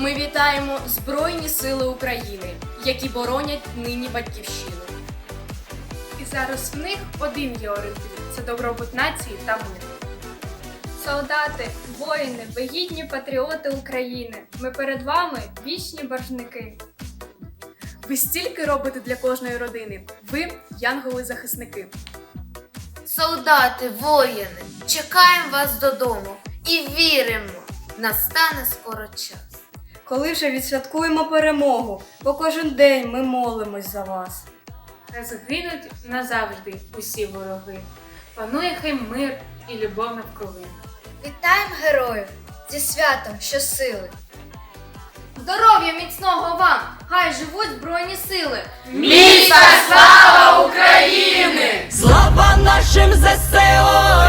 Ми вітаємо Збройні Сили України, які боронять нині батьківщину. І зараз в них один є орієнтир це добробут нації та мир. Солдати, воїни, ви гідні патріоти України. Ми перед вами вічні боржники. Ви стільки робите для кожної родини. Ви янголи-захисники. Солдати, воїни, чекаємо вас додому і віримо, настане скоро час. Коли вже відсвяткуємо перемогу, бо кожен день ми молимось за вас. Та згинуть назавжди усі вороги. Панує хай мир і любов навкруги. Вітаємо героїв зі святом щосили. Здоров'я міцного вам! Хай живуть Збройні Сили! Слава нашим ЗСО